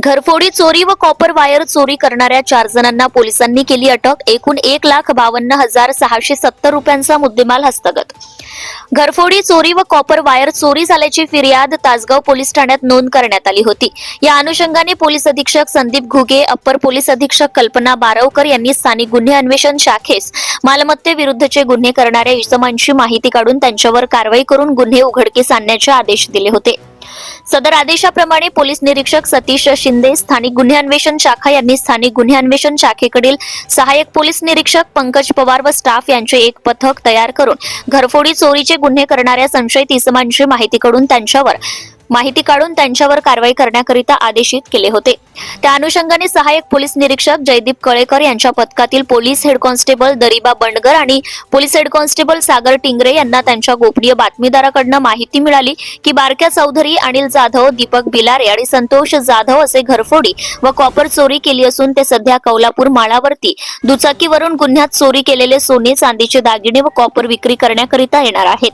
घरफोडी चोरी व कॉपर वायर चोरी करणाऱ्या चार जणांना पोलिसांनी केली अटक. एकूण एक लाख बावन्न हजार सहाशे सत्तर रुपयांचा मुद्देमाल हस्तगत. घरफोडी चोरी व कॉपर वायर चोरी झाल्याची फिर्याद तासगाव पोलीस ठाण्यात नोंद करण्यात आली होती. या अनुषंगाने पोलीस अधीक्षक संदीप घुगे अप्पर पोलीस अधीक्षक कल्पना बारवकर यांनी स्थानिक गुन्हे अन्वेषण शाखेस मालमत्तेविरुद्धचे गुन्हे करणाऱ्या इसमांची माहिती काढून त्यांच्यावर कारवाई करून गुन्हे उघडकीस आणण्याचे आदेश दिले होते. सदर आदेशाप्रमाणे पोलीस निरीक्षक सतीश शिंदे स्थानिक गुन्हे अन्वेषण शाखा यांनी स्थानिक गुन्हे अन्वेषण शाखेकडील सहाय्यक पोलीस निरीक्षक पंकज पवार व स्टाफ यांचे एक पथक तयार करून घरफोडी चोरीचे गुन्हे करणाऱ्या संशयित इसमांची माहिती काढून त्यांच्यावर माहिती काढून त्यांच्यावर कारवाई करण्याकरिता आदेशित केले होते. त्या अनुषंगाने सहाय्यक पोलीस निरीक्षक जयदीप कळेकर यांच्या पथकातील police head constable Dariba Bandgar आणि police head constable Sagar Tingre यांना त्यांच्या गोपनीय बातमीदाराकडनं माहिती मिळाली की बारक्या चौधरी अनिल जाधव दीपक बिलारे आणि संतोष जाधव असे घरफोडी व कॉपर चोरी केली असून ते सध्या कौलापूर माळावरती दुचाकीवरून गुन्ह्यात चोरी केलेले सोने चांदीचे दागिने व कॉपर विक्री करण्याकरिता येणार आहेत.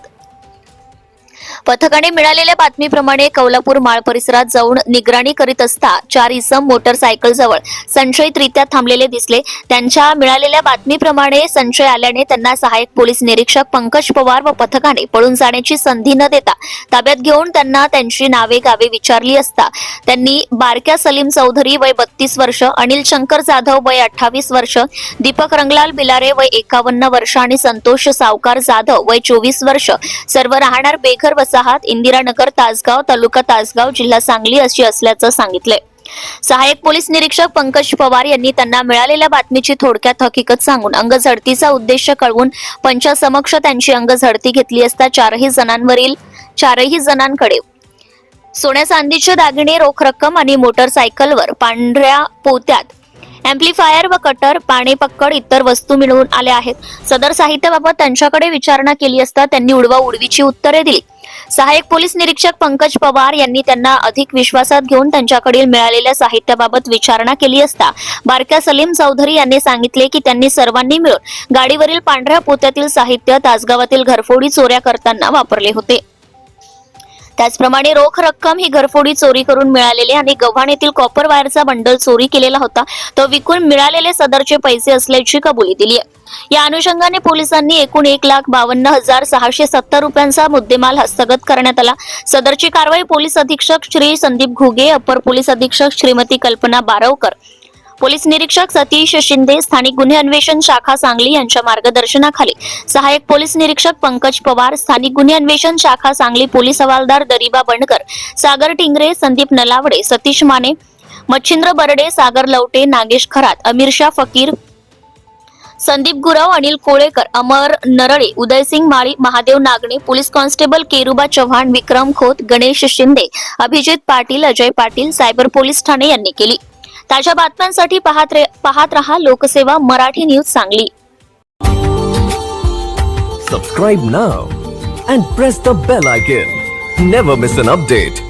पथकाने मिळालेल्या बातमीप्रमाणे कौलापूर माळ परिसरात जाऊन निगराणी करीत असता चार इसम मोटरसायकल जवळ संशयितरित्या थांबलेले दिसले. त्यांच्या मिळालेल्या बातमीप्रमाणे संशय आल्याने त्यांना सहाय्यक पोलीस निरीक्षक पंकज पवार व पथकाने पळून जाण्याची संधी न देता ताब्यात घेऊन त्यांना त्यांची नावे गावे विचारली असता. त्यांनी बारक्या सलीम चौधरी वय बत्तीस वर्ष अनिल शंकर जाधव वय अठ्ठावीस वर्ष दीपक रंगलाल बिलारे वय एकावन्न वर्ष आणि संतोष सावकार जाधव वय चोवीस वर्ष. सर्व राहणार बेघर वसाहत इंदिरानगर तासगाव तालुका तासगाव जिल्हा सांगली अशी असल्याचं सांगितलंय. सहाय्यक पोलीस निरीक्षक पंकज पवार यांनी त्यांना मिळालेल्या बातमीची थोडक्यात हकीकत सांगून अंगझडतीचा उद्देश कळवून पंचासमक्ष त्यांची अंगझडती घेतली असता चारही जणांवरील चारही जणांकडे सोन्या चांदीचे दागिने रोख रक्कम आणि मोटरसायकलवर पांढऱ्या पोत्यात अँप्लिफायर व कटर पाणी पक्कड इतर वस्तू मिळवून आल्या आहेत. सदर साहित्याबाबत त्यांच्याकडे विचारणा केली असता त्यांनी उडवा उडवीची उत्तरे दिली. सहाय्यक पोलीस निरीक्षक पंकज पवार यांनी त्यांना अधिक विश्वासात घेऊन त्यांच्याकडील मिळालेल्या साहित्याबाबत विचारणा केली असता बारक्या सलीम चौधरी यांनी सांगितले की त्यांनी सर्वांनी मिळून गाडीवरील पांढऱ्या पोत्यातील साहित्य तासगावातील घरफोडी चोऱ्या करताना वापरले होते. त्याचप्रमाणे रोख रक्कम ही घरफोडी चोरी करून मिळालेली आणि गव्हाण येथील कॉपर वायरचा बंडल चोरी केलेला होता तो विकून मिळालेले सदरचे पैसे असल्याची कबुली दिली आहे. या अनुषंगाने पोलिसांनी एकूण एक लाख बावन्न हजार सहाशे सत्तर रुपयांचा मुद्देमाल हस्तगत करण्यात आला. सदरची कारवाई पोलीस अधीक्षक श्री संदीप घुगे अपर पोलीस अधीक्षक श्रीमती कल्पना बारवकर पोलीस निरीक्षक सतीश शिंदे स्थानिक गुन्हे अन्वेषण शाखा सांगली यांच्या मार्गदर्शनाखाली. सहाय्यक पोलीस निरीक्षक पंकज पवार स्थानिक गुन्हे अन्वेषण शाखा सांगली पोलीस हवालदार दरिबा बंडकर सागर टिंगरे संदीप नलावडे सतीश माने मच्छिंद्र बर्डे सागर Lavate Nagesh Kharat Amirsha Fakir Sandeep Gurav Anil Kolekar Amar Narale Udaysing Mali Mahadev Nagane police constable Keruba Chavan Vikram Khot Ganesh Shinde Abhijit Patil Ajay Patil cyber police Thane यांनी केली. ताज्या बातम्यांसाठी पाहत पाहत रहा Lokseva Marathi news Sangli. Subscribe now and press the bell icon never miss an update